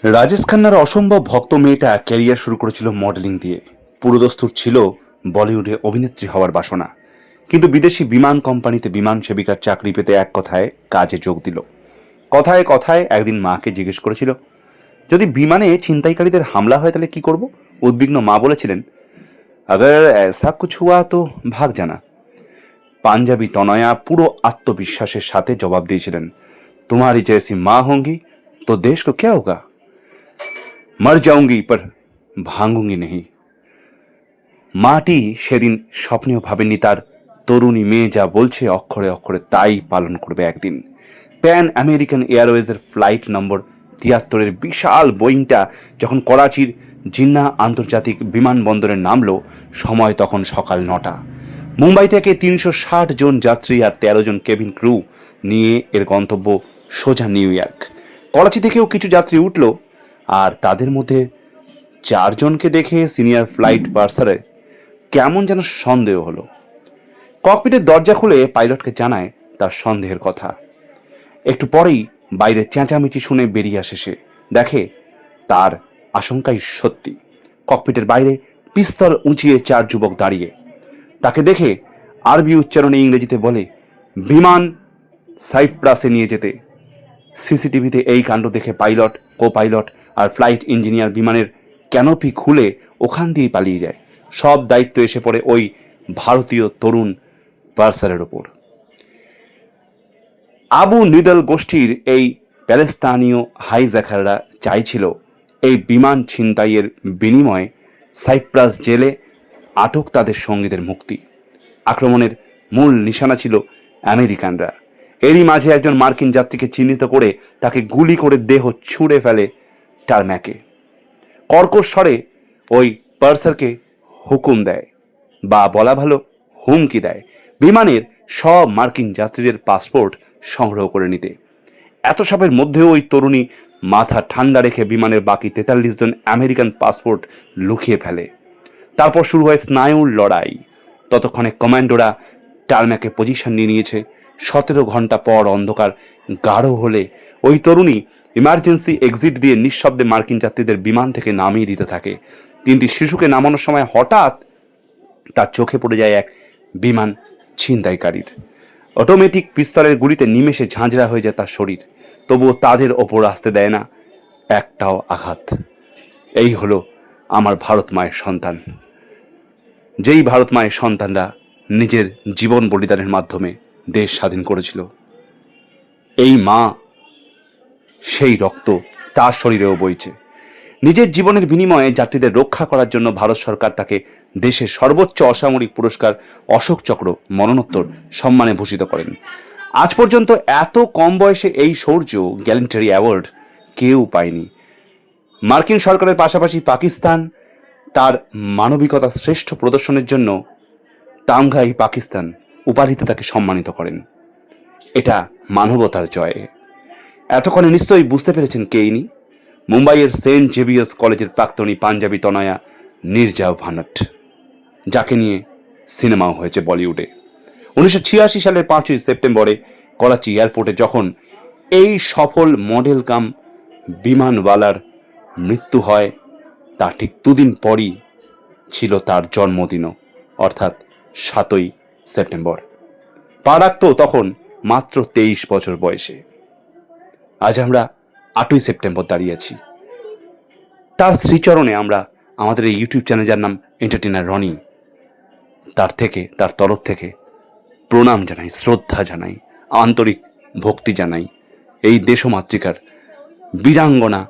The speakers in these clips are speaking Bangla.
রাজেশ খান্নার অসম্ভব ভক্ত মেয়েটা ক্যারিয়ার শুরু করেছিল মডেলিং দিয়ে। পুরোদস্তুর ছিল বলিউডে অভিনেত্রী হওয়ার বাসনা। কিন্তু বিদেশি বিমান কোম্পানিতে বিমান সেবিকার চাকরি পেতে এক কথায় কাজে যোগ দিল। কথায় কথায় একদিন মাকে জিজ্ঞেস করেছিল, যদি বিমানে ছিনতাইকারীদের হামলা হয় তাহলে কি করব? উদ্বিগ্ন মা বলেছিলেন, আগার এসা কিছু হওয়া তো ভাগ জানা। পাঞ্জাবি তনয়া পুরো আত্মবিশ্বাসের সাথে জবাব দিয়েছিলেন, তোমারই জয়সি মা হঙ্গি, তো দেশ কো ক্যা হোগা? মর যাউঙ্গি পর ভাঙুঙ্গি নেহি মাটি সেদিন স্বপ্নেও ভাবেননি তার তরুণী মেয়ে যা বলছে অক্ষরে অক্ষরে তাই পালন করবে একদিন প্যান আমেরিকান এয়ারওয়েজের ফ্লাইট নম্বর তিয়াত্তরের বিশাল বোয়িংটা যখন করাচির জিন্না আন্তর্জাতিক বিমানবন্দরে নামল সময় তখন সকাল নটা মুম্বাই থেকে তিনশো ষাট জন যাত্রী আর তেরো জন কেবিন ক্রু নিয়ে এর গন্তব্য সোজা নিউ ইয়র্ক। করাচি থেকেও কিছু যাত্রী উঠল আর তাদের মধ্যে চারজনকে দেখে সিনিয়র ফ্লাইট পার্সারের কেমন যেন সন্দেহ হলো। ককপিটের দরজা খুলে পাইলটকে জানায় তার সন্দেহের কথা। একটু পরেই বাইরে চেঁচামেচি শুনে বেরিয়ে আসে সে। দেখে তার আশঙ্কাই সত্যি। ককপিটের বাইরে পিস্তল উঁচিয়ে চার যুবক দাঁড়িয়ে। তাকে দেখে আরবি উচ্চারণে ইংরেজিতে বলে, বিমান সাইপ্রাসে নিয়ে যেতে। সিসিটিভিতে এই কাণ্ড দেখে পাইলট কো পাইলট আর ফ্লাইট ইঞ্জিনিয়ার বিমানের ক্যানোপি খুলে ওখান দিয়েই পালিয়ে যায়। সব দায়িত্ব এসে পড়ে ওই ভারতীয় তরুণ পার্সারের ওপর। আবু নিদল গোষ্ঠীর এই প্যালেস্তানীয় হাইজ্যাকাররা চাইছিল এই বিমান ছিনতাইয়ের বিনিময়ে সাইপ্রাস জেলে আটক তাদের সঙ্গীদের মুক্তি। আক্রমণের মূল নিশানা ছিল আমেরিকানরা। এরই মাঝে একজন মার্কিন যাত্রীকে চিহ্নিত করে তাকে গুলি করে দেহ ছুঁড়ে ফেলে টারম্যাকে। কর্কশ স্বরে ওই পার্সারকে হুকুম দেয় বা বলা ভালো হুমকি দেয় বিমানের সব মার্কিন যাত্রীদের পাসপোর্ট সংগ্রহ করে নিতে। এত সবের মধ্যেও ওই তরুণী মাথা ঠান্ডা রেখে বিমানের বাকি তেতাল্লিশ জন আমেরিকান পাসপোর্ট লুকিয়ে ফেলে। তারপর শুরু হয় স্নায়ুর লড়াই। ততক্ষণে কমান্ডোরা টার্ম্যাকে পজিশন নিয়ে নিয়েছে। সতেরো ঘণ্টা পর অন্ধকার গাঢ় হলে ওই তরুণী ইমার্জেন্সি এক্সিট দিয়ে নিঃশব্দে মার্কিন যাত্রীদের বিমান থেকে নামিয়ে দিতে থাকে। তিনটি শিশুকে নামানোর সময় হঠাৎ তার চোখে পড়ে যায় এক বিমান ছিনতাইকারীর। অটোমেটিক পিস্তলের গুলিতে নিমেষে ঝাঁঝরা হয়ে যায় তার শরীর। তবুও তাদের ওপর আসতে দেয় না। একটাও আঘাত। এই হলো আমার ভারত মায়ের সন্তান। যেই ভারত মায়ের সন্তানরা নিজের জীবন বলিদানের মাধ্যমে দেশ স্বাধীন করেছিল। এই মা, সেই রক্ত তার শরীরেও বইছে। নিজের জীবনের বিনিময়ে যাত্রীদের রক্ষা করার জন্য ভারত সরকার তাকে দেশের সর্বোচ্চ অসামরিক পুরস্কার অশোক চক্র মরণোত্তর সম্মানে ভূষিত করেন। আজ পর্যন্ত এত কম বয়সে এই শৌর্য গ্যালেন্টারি অ্যাওয়ার্ড কেউ পায়নি। মার্কিন সরকারের পাশাপাশি পাকিস্তান তার মানবিকতা শ্রেষ্ঠ প্রদর্শনের জন্য তামঘাই পাকিস্তান উপাধিতে তাকে সম্মানিত করেন। এটা মানবতার জয়। এতক্ষণে নিশ্চয়ই বুঝতে পেরেছেন কে ইনি? মুম্বাইয়ের সেন্ট জেভিয়ার্স কলেজের প্রাক্তনী পাঞ্জাবি তনয়া নির্জা ভানট, যাকে নিয়ে সিনেমাও হয়েছে বলিউডে। উনিশশো ছিয়াশি সালের পাঁচই সেপ্টেম্বরে করাচি এয়ারপোর্টে যখন এই সফল মডেল কাম বিমানওয়ালার মৃত্যু হয় তার ঠিক দুদিন পরই ছিল তার জন্মদিনও, অর্থাৎ সাতই সেপ্টেম্বর। পা রাখত তখন মাত্র তেইশ বছর বয়সে। আজ আমরা আটই সেপ্টেম্বর দাঁড়িয়ে আছি। তার শ্রীচরণে আমরা আমাদের এই ইউটিউব চ্যানেল যার নাম এন্টারটেনার রনি তার থেকে, তার তরফ থেকে প্রণাম জানাই, শ্রদ্ধা জানাই, আন্তরিক ভক্তি জানাই এই দেশমাতৃকার বীরাঙ্গনা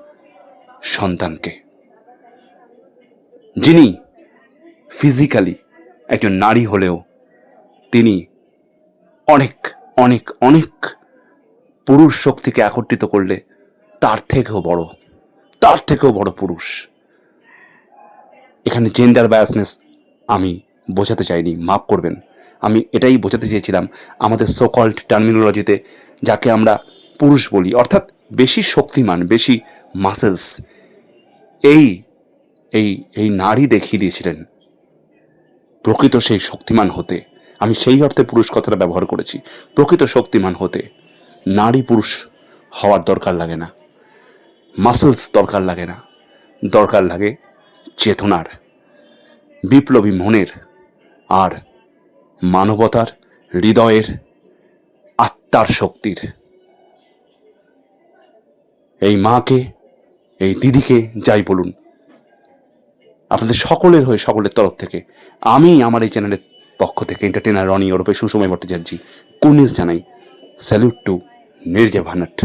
সন্তানকে। যিনি ফিজিক্যালি একজন নারী হলেও তিনি অনেক অনেক অনেক পুরুষ শক্তিকে একত্রিত করলে তার থেকেও বড়, তার থেকেও বড় পুরুষ। এখানে জেন্ডার বায়াসনেস আমি বোঝাতে চাইনি, মাফ করবেন। আমি এটাই বোঝাতে চেয়েছিলাম আমাদের সোকল্ড টার্মিনোলজিতে যাকে আমরা পুরুষ বলি, অর্থাৎ বেশি শক্তিমান, বেশি মাসেলস এই এই এই নারী দেখিয়ে দিয়েছিলেন প্রকৃত সেই শক্তিমান হতে। আমি সেই অর্থে পুরুষ কথাটা ব্যবহার করেছি। প্রকৃত শক্তিমান হতে নারী পুরুষ হওয়ার দরকার লাগে না। মাসেলস দরকার লাগে না। দরকার লাগে চেতনার, বিপ্লবী মনের আর মানবতার, হৃদয়ের, আত্মার শক্তির। এই মাকে, এই দিদিকে যাই বলুন, আপনাদের সকলের হয়ে সকলের তরফ থেকে আমি আমার এই চ্যানেলের পক্ষ থেকে এন্টারটেনার রনি ওরফে সুসময় ভট্টাচার্য, কুর্নিশ জানাই স্যালুট টু নির্জা ভানাট।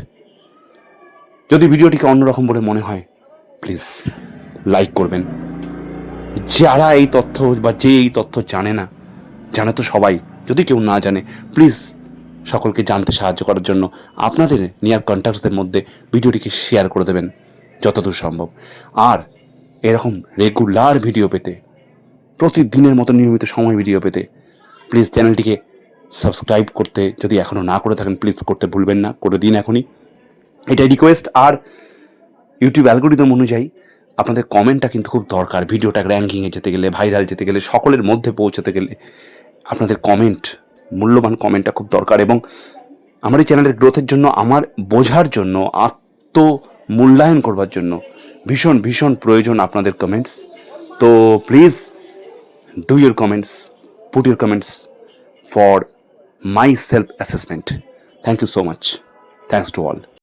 যদি ভিডিওটিকে অন্যরকম বলে মনে হয় প্লিজ লাইক করবেন। যারা এই তথ্য বা যে এই তথ্য জানে না, জানে তো সবাই। যদি কেউ না জানে প্লিজ সকলকে জানতে সাহায্য করার জন্য আপনাদের নিয়ার কন্ট্যাক্টসদের মধ্যে ভিডিওটিকে শেয়ার করে দেবেন, যতদূর সম্ভব। আর এরকম রেগুলার ভিডিও পেতে প্রতিদিনের মতো নিয়মিত সময় ভিডিও পেতে প্লিজ চ্যানেলটিকে সাবস্ক্রাইব করতে যদি এখনও না করে থাকেন, প্লিজ করতে ভুলবেন না, করে দিন এখনই। এটাই রিকোয়েস্ট আর ইউটিউব অ্যালগোরিদম অনুযায়ী আপনাদের কমেন্টটা কিন্তু খুব দরকার। ভিডিওটা র্যাঙ্কিংয়ে যেতে গেলে ভাইরাল যেতে গেলে, সকলের মধ্যে পৌঁছাতে গেলে আপনাদের কমেন্ট মূল্যবান কমেন্টটা খুব দরকার। এবং আমার এই চ্যানেলের গ্রোথের জন্য, আমার বোঝার জন্য আত্ম মূল্যায়ন করবার জন্য ভীষণ ভীষণ প্রয়োজন আপনাদের কমেন্টস তো please do your comments, put your comments for my self assessment. Thank you so much. Thanks to all.